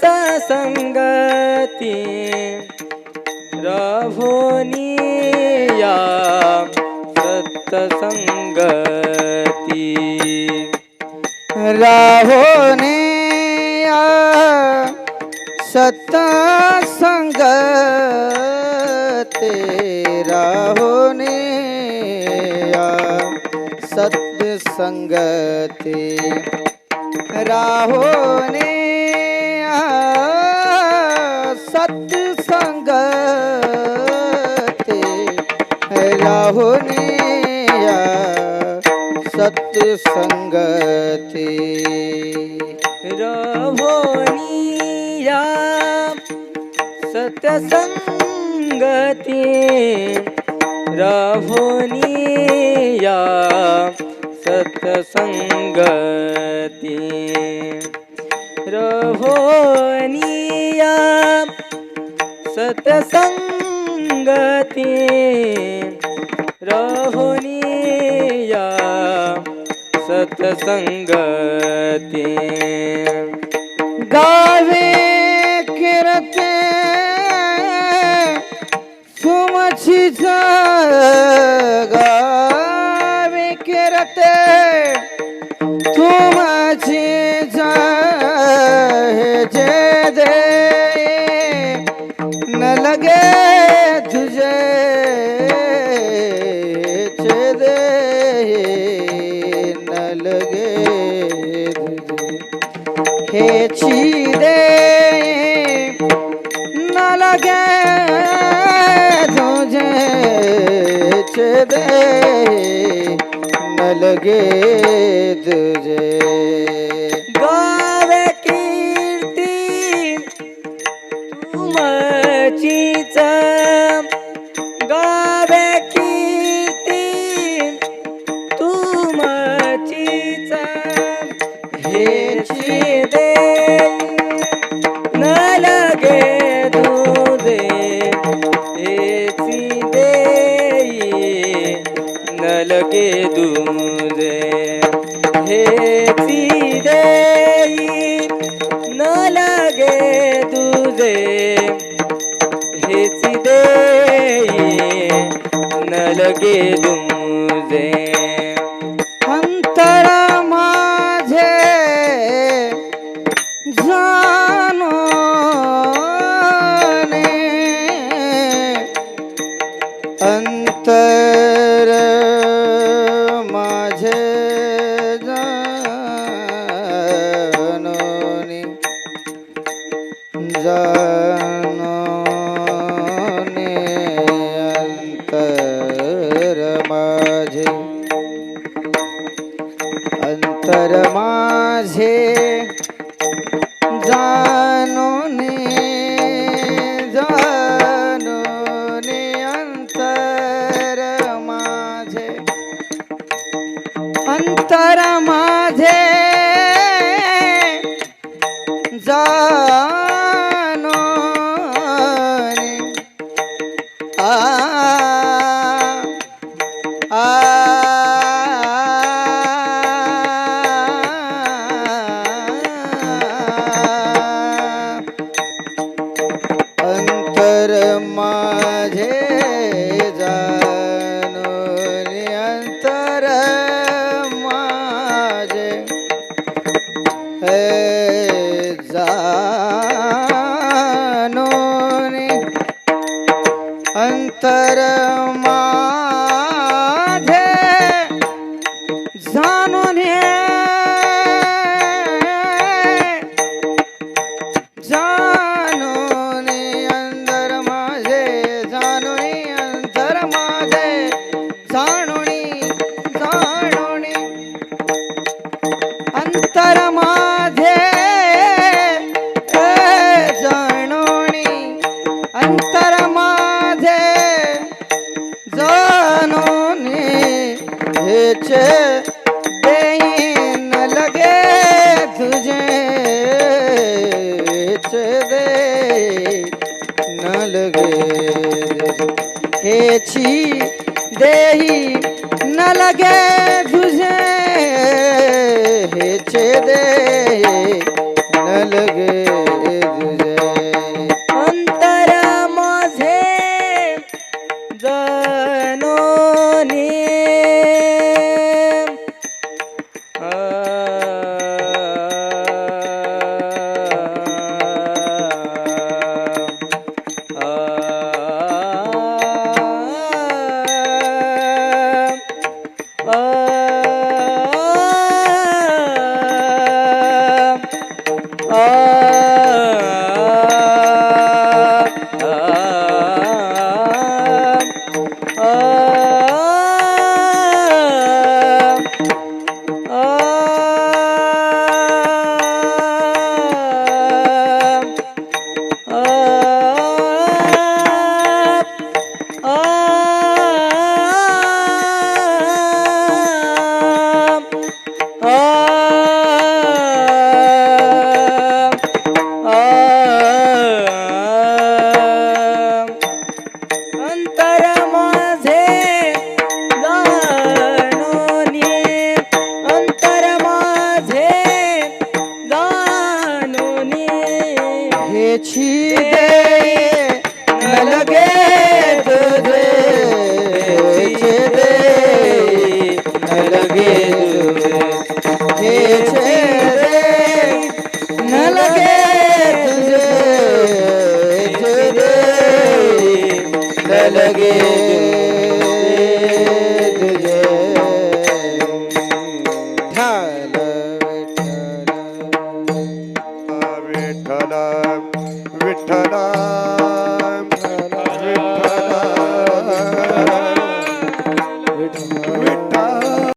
सत्संगती रहोनिया सत्संगती राहोने सत्संग ते राहोने सत्संगते राहोने राहोने सत्संगते। रहोनिया सत्यसंगती रहोनिया सत्संगती। रहोनिया सत्संगती। रहोनिया सतसंगती। गावे हेची दे न लगे तुझे दे न लगे तुझे गावे कीर्ती तुमचीच गावे कीर्ती तुमचीच हेची दे. न लगे तुझे हेची देई न लगे तुझे हेची देई न लगे तुझे हेची देई न लगे तुझे अंतर जानो अंतर माझे जाणून जाणून अंतर माझे जाणून अंतर माझे जाणून जाणून अंतर देईन लगे तुझे दे न लगे। हेची देही हेची